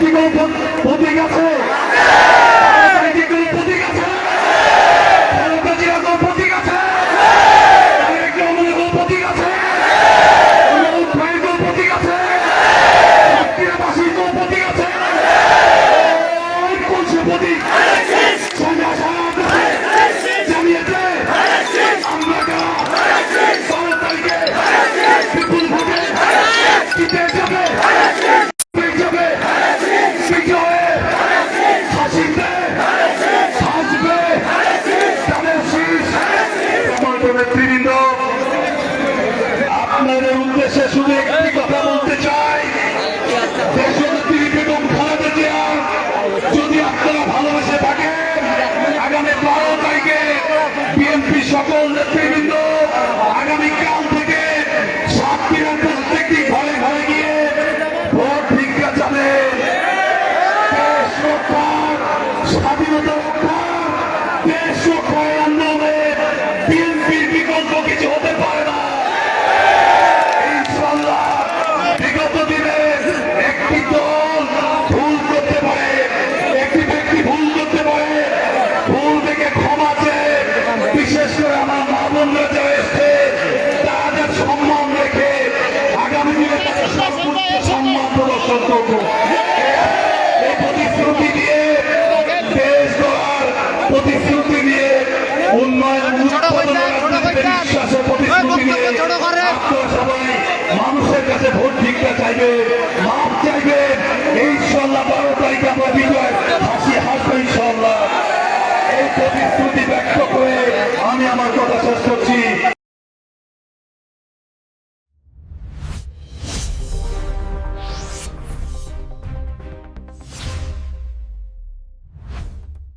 কি কোনো প্রতীক আছে। নেতৃবৃন্দ, আপনাদের উদ্দেশ্যে শুধু একটি কথা বলতে চাই। দেশনেত্রী বেগম খালেদা জিয়া, যদি আপনারা ভালোবেসে থাকেন, আগামী বারো তারিখে বিএনপি সকল নেতৃবৃন্দ আগামীকাল থেকে সাতক্ষীরার প্রত্যেকটি ঘরে ঘরে গিয়ে ভোট ভিক্ষা রক্ষার, স্বাধীনতা সমর্থন এই প্রতিশ্রুতি দিয়ে দেশ গড়ার প্রতিশ্রুতি দিয়ে উন্নয়ন মানুষের কাছে ভোট ভিক্ষা চাইবে মাপ চাইবে ইনশাল্লাহ বারো তারিখে আমরা বিজয় হাসি এই প্রতিশ্রুতি ব্যক্ত করে আমি আমার কথা শেষ করছি।